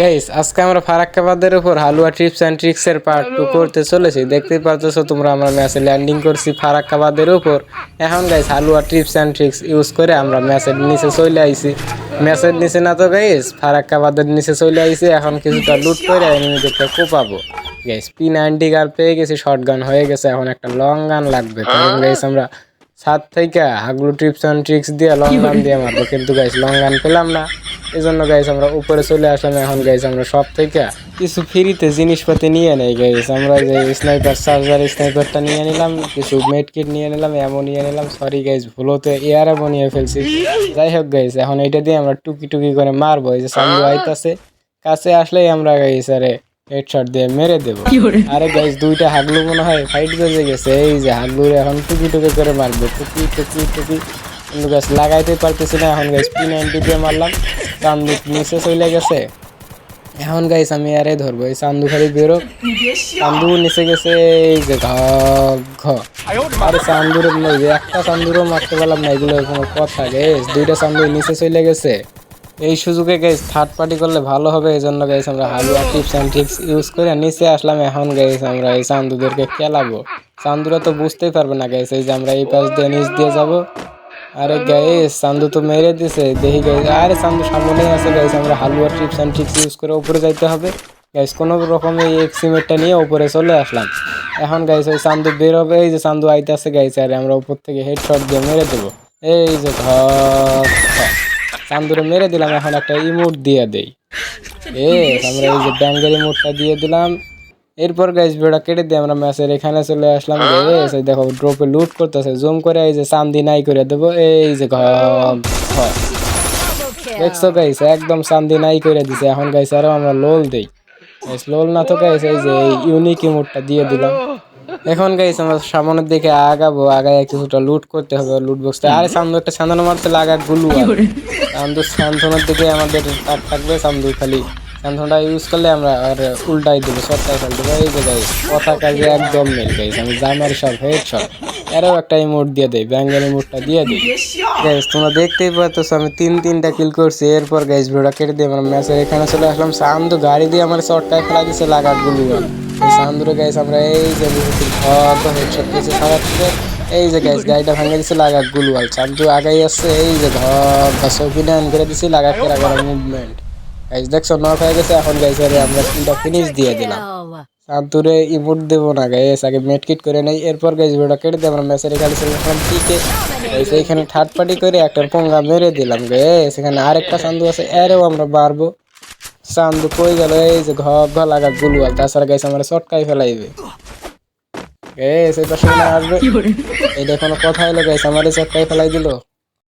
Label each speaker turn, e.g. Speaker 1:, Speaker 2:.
Speaker 1: Guys আজকে আমরা ফারাক্কাবাদের উপর হালুয়া ট্রিপস অ্যান্ড ট্রিক্স এর পার্ট টু করতে চলেছি। দেখতে পারতেছো তোমরা আমরা ম্যাচে ল্যান্ডিং করছি ফারাক্কাবাদের উপর। এখন গাইস হালুয়া ট্রিপস অ্যান্ড ট্রিক্স ইউজ করে আমরা ম্যাচের নিচে চলে আইছি। ম্যাচের নিচে না তো গাইস ফারাক্কাবাদের নিচে চলে আইছি। এখন কিছুটা লুট করে এনিমিদেরকে কোপাবো। গাইস পি নাইনটি গান পেয়ে গেছি শর্ট গান হয়ে গেছে। এখন একটা লং গান লাগবে। কারণ গাইস আমরা সাত থেকে হাগলু ট্রিপস অ্যান্ড ট্রিক্স দিয়ে লং গান দিয়ে মারবো। কিন্তু গাইস লং গান পেলাম না। এই জন্য গাইস আমরা উপরে চলে আসলাম। এখন গাইস আমরা সব থেকে কিছু ফ্রিতে জিনিসপাতি নিয়ে নেই গাইস আমরা যে স্নাইপার চার্জার স্নাইপারটা নিয়ে নিলাম কিছু মেড কিট নিয়ে নিলাম এমন নিয়ে নিলাম। সরি গাইস ভুলোতে এয়ার এমন নিয়ে ফেলছি। যাই হোক গাইস এখন এটা দিয়ে আমরা টুকি টুকি করে মারবো। এই যে সামনে আইতাছে কাছে আসলেই আমরা গাইস আরে হেডশট দিয়ে মেরে দেবো। আরে গাইস দুইটা হাগলু মনে হয় ফাইট বেজে গেছে। এই যে হাগলু এখন টুকি টুকি করে মারবো। টুকি টুকি টুকি। কিন্তু গাছ লাগাইতে পারতেছি না এখন গাইস পি নাইনটি দিয়ে মারলাম। চান্দুক নিচে চলে গেছে। এখন গাইস আমি আরে ধরবো, এই চান্দু খালি বেরো। চান্দু নিচে গেছে, এই যে ঘ আরে চান্দুর একটা চান্দুরও মারতে পারলাম না, এগুলো কোনো কথা গেস দুইটা চান্দু নিচে চলে গেছে। এই সুযোগে গাইস থার্ড পার্টি করলে ভালো হবে এই জন্য গাইস আমরা হালুয়া টিপস অ্যান্ড ট্রিক্স ইউজ করে নিচে আসলাম। এখন গাইস আমরা এই চান্দুদেরকে খেলাবো। চান্দুরা তো বুঝতেই পারবে না গাইস এই যে আমরা এই পাশ দিয়ে নিচ দিয়ে যাব। আরে গাইস চান্দু তো মেরে দিছে। দেখি গাইস আরে চান্দু সামনেই আছে গাইস আমরা হালুয়া টিপস অ্যান্ড ট্রিক্স ইউজ করে উপরে যাইতে হবে। গাইস কোনো রকমে এই এক্সিমেটটা নিয়ে উপরে চলে আসলাম। এখন গাইস ওই চান্দু বের হবে এই যে চান্দু আইতাছে গাইস আরে আমরা উপর থেকে হেডশট দিয়ে মেরে দেবো। এই যে ধর চান্দুরে মেরে দিলাম এখন একটা ইমোট দিয়ে দেই। এ আমরা এই যে ব্যাঙ্গের ইমোটটা দিয়ে দিলাম। এরপর গাইস ভিডিওটা কেটে দিয়ে আমরা ম্যাচের এখানে চলে আসলাম গাইস দেখো ড্রপে লুট করতেছে। জুম করে এই যে চান্দি নাই করে দেবো। এই যে দেখছ গাইস একদম চান্দি নাই করে দিছে। এখন গাইস আরও আমরা লোল দেই। গাইস লোল না তো গাইস এই যে এই ইউনিক ইমোটটা দিয়ে দিলাম। এখন গাইস আমরা সামনের দিকে আগাবো আগায় কিছুটা লুট করতে হবে। লুট বক্সটা আরে সামনে একটা সান্দানো মারতে লাগা গুলু সামদু সান্থনের দিকে আমাদের তার থাকবে সামদু খালি। সান্থনটা ইউজ করলে আমরা আর উল্টাই দেবো সবটাই ফেল দেবো। এই যে গাইস কথা কাজে একদম নেই গাইস আমি জামার সব হেড সব এরও একটা ইমোট দিয়ে দেই ব্যাঙ্গের ইমোটটা দিয়ে দিই। গাইস তোমরা দেখতেই পাচ্ছ আমি তিন তিনটা কিল করছি। এরপর গাইস ভিডিওটা কেটে দিয়ে আমরা ম্যাচের এখানে চলে আসলাম। সামদু গাড়ি দিয়ে আমার শর্টটায় ফেলা দিছে লাগা গুলু সান্দুরে গাইস আমরা এই যে অত হেডশট খাওয়াচ্ছে এই যে গাইস গাড়িটা ভাঙে দিছে লাগা গুলওয়াল চান্দু আগাই আসছে, এই যে ধর ধর সৌকিনে করে দিছি লাগা কেরা করা মুভমেন্ট গাইস দেখছ নক হয়ে গেছে। এখন আরে আমরা ফিনিশ দিয়ে দিলাম। শান্তুরে ইমোট দেবো না আগে মেটকিট করে নেই। এরপর গাইস ভিডিওটা কেটে দিয়ে আমরা ম্যাচের এখানে থার্ড পার্টি করে একটা পঙ্গা মেরে দিলাম গাইস এখানে আরেকটা চান্দু আছে এরও আমরা বাড়বো। চান্দু কই গেল? এই যে ঘ ঘ লাগা গুলুয়াল। তাছাড়া গাইস আমরা চটকাই ফেলাইবে। গাইস এই পাশে আসবে। এটা কোনো কথা হলো গাইস আমারই চটকাই ফেলাই দিল।